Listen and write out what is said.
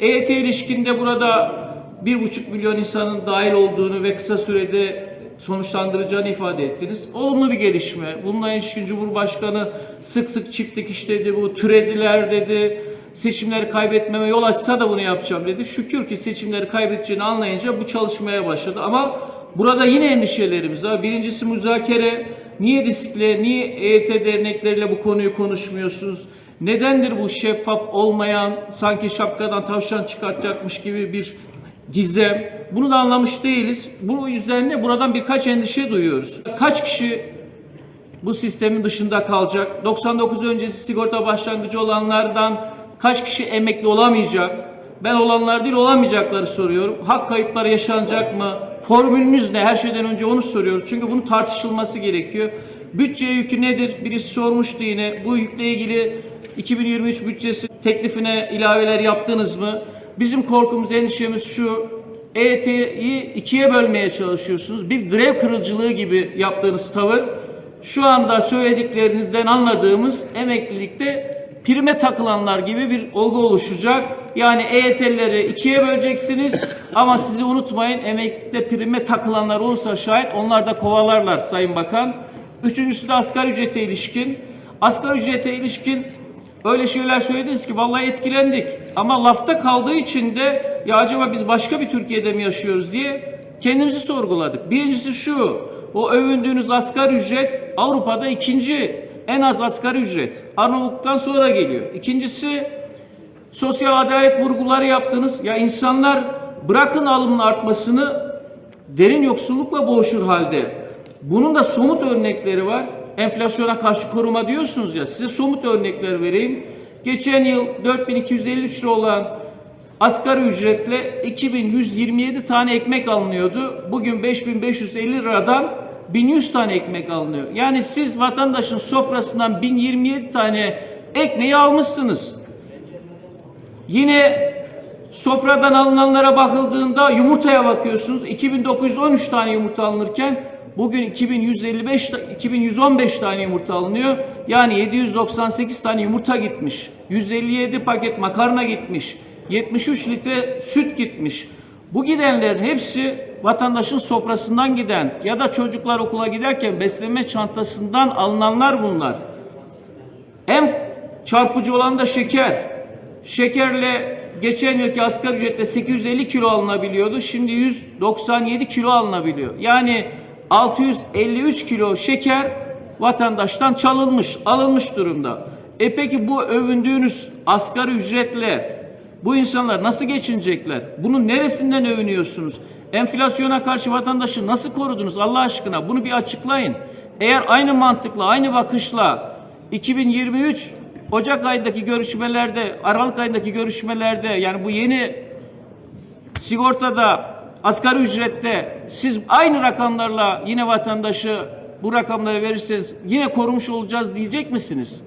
EYT ilişkinde burada bir buçuk milyon insanın dahil olduğunu ve kısa sürede sonuçlandıracağını ifade ettiniz. Olumlu bir gelişme. Bununla ilişkin Cumhurbaşkanı sık sık çift dikiş bu türediler dedi. Seçimleri kaybetmeme yol açsa da bunu yapacağım dedi. Şükür ki seçimleri kaybedeceğini anlayınca bu çalışmaya başladı. Ama burada yine endişelerimiz var. Birincisi müzakere. Niye diskle, niye EYT dernekleriyle bu konuyu konuşmuyorsunuz? Nedendir bu şeffaf olmayan, sanki şapkadan tavşan çıkartacakmış gibi bir gizem? Bunu da anlamış değiliz. Bu yüzden de buradan birkaç endişe duyuyoruz. Kaç kişi bu sistemin dışında kalacak? 99 öncesi sigorta başlangıcı olanlardan kaç kişi emekli olamayacak? Ben olanlar değil olamayacakları soruyorum. Hak kayıpları yaşanacak mı? Formülünüz ne? Her şeyden önce onu soruyoruz. Çünkü bunun tartışılması gerekiyor. Bütçe yükü nedir? Birisi sormuştu yine. Bu yükle ilgili 2023 bütçesi teklifine ilaveler yaptınız mı? Bizim korkumuz, endişemiz şu. EYT'yi ikiye bölmeye çalışıyorsunuz. Bir grev kırıcılığı gibi yaptığınız tavır şu anda söylediklerinizden anladığımız emeklilikte prime takılanlar gibi bir olgu oluşacak. Yani EYT'lileri ikiye böleceksiniz ama sizi unutmayın emeklilikte prime takılanlar olursa şayet onlar da kovalarlar Sayın Bakan. Üçüncüsü de asgari ücrete ilişkin. Asgari ücrete ilişkin öyle şeyler söylediniz ki vallahi etkilendik. Ama lafta kaldığı için de ya acaba biz başka bir Türkiye'de mi yaşıyoruz diye kendimizi sorguladık. Birincisi şu, o övündüğünüz asgari ücret Avrupa'da ikinci en az asgari ücret. Arnavutluk'tan sonra geliyor. İkincisi sosyal adalet vurguları yaptınız. Ya insanlar bırakın alımın artmasını derin yoksullukla boğuşur halde. Bunun da somut örnekleri var. Enflasyona karşı koruma diyorsunuz ya. Size somut örnekler vereyim. Geçen yıl 4253 lira olan asgari ücretle 2127 tane ekmek alınıyordu. Bugün 5550 liradan 1100 tane ekmek alınıyor. Yani siz vatandaşın sofrasından 1027 tane ekmeği almışsınız. Yine sofradan alınanlara bakıldığında yumurtaya bakıyorsunuz. 2913 tane yumurta alınırken bugün 2155 ta- 2115 tane yumurta alınıyor. Yani 798 tane yumurta gitmiş. 157 paket makarna gitmiş. 73 litre süt gitmiş. Bu gidenlerin hepsi vatandaşın sofrasından giden ya da çocuklar okula giderken beslenme çantasından alınanlar bunlar. En çarpıcı olan da şeker. Şekerle geçen yılki asgari ücretle 850 kilo alınabiliyordu. Şimdi 197 kilo alınabiliyor. Yani 653 kilo şeker vatandaştan çalınmış, alınmış durumda. E peki bu övündüğünüz asgari ücretle bu insanlar nasıl geçinecekler? Bunun neresinden övünüyorsunuz? Enflasyona karşı vatandaşı nasıl korudunuz Allah aşkına? Bunu bir açıklayın. Eğer aynı mantıkla, aynı bakışla 2023 Ocak ayındaki görüşmelerde, Aralık ayındaki görüşmelerde yani bu yeni sigortada, asgari ücrette siz aynı rakamlarla yine vatandaşı bu rakamları verirseniz yine korumuş olacağız diyecek misiniz?